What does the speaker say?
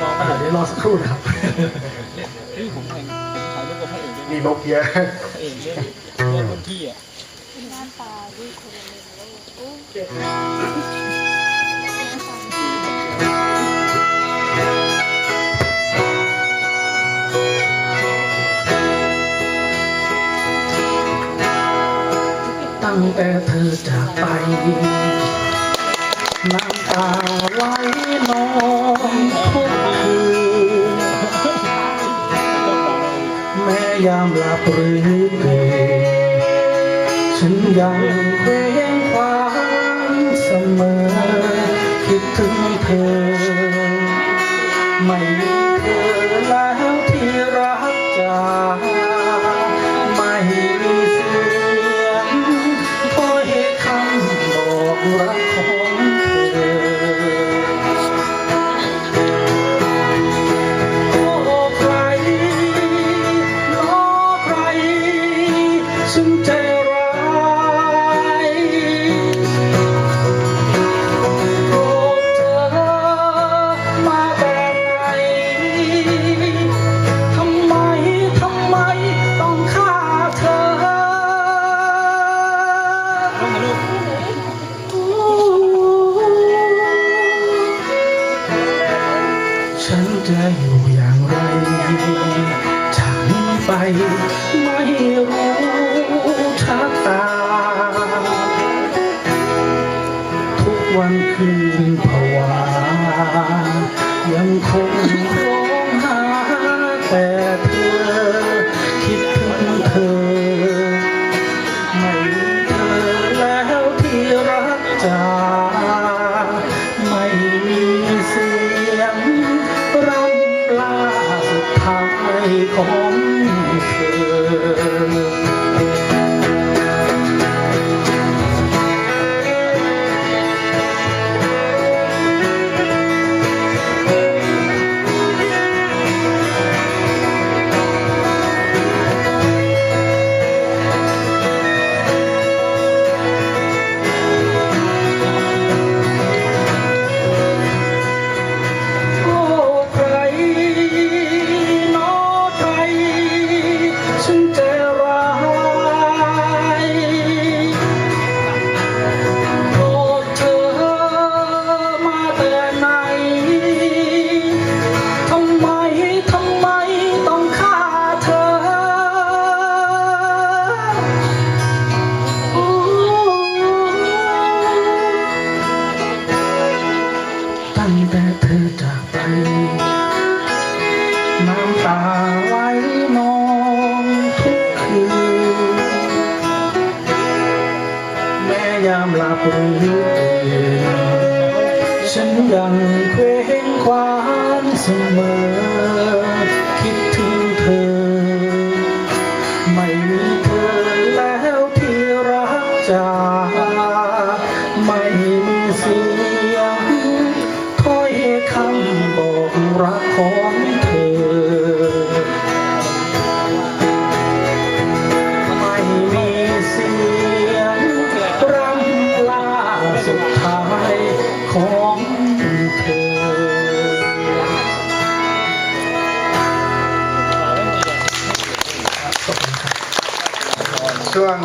มองอ่าเดี๋ยวรอสักครู่นะครับเฮ้ยผมถ่ายถ่ายรูปกับพระเอกด้วยมีโนเกียพระเอกเล่นเล่นบนที่อะหน้าตาด้วยคนละเลนโลกโอ้ตั้งแต่เธอจากไป น้ำตาไหล แม้ยามหลับหรือตื่นฉันยังเคว้งคว้างเสมอ คิดถึงเธอ ไม่มีเธอแล้วที่รักจากไม่มีเสียงถ้อยคำบอกรักของ วันคืนผวา ยังคงร้องหาแต่เธอ คิดถึงเธอ ไม่มีเธอแล้วที่รักจาไม่มีเสียงรำลาสุดท้ายของเธอ ยามหลับหรือตื่นฉันยังเคว้งคว้างเสมอ คิดถึงเธอ ไม่มีเธอแล้วที่รักจากไม่มีเสียงถ้อยคำบอกรักของ Все.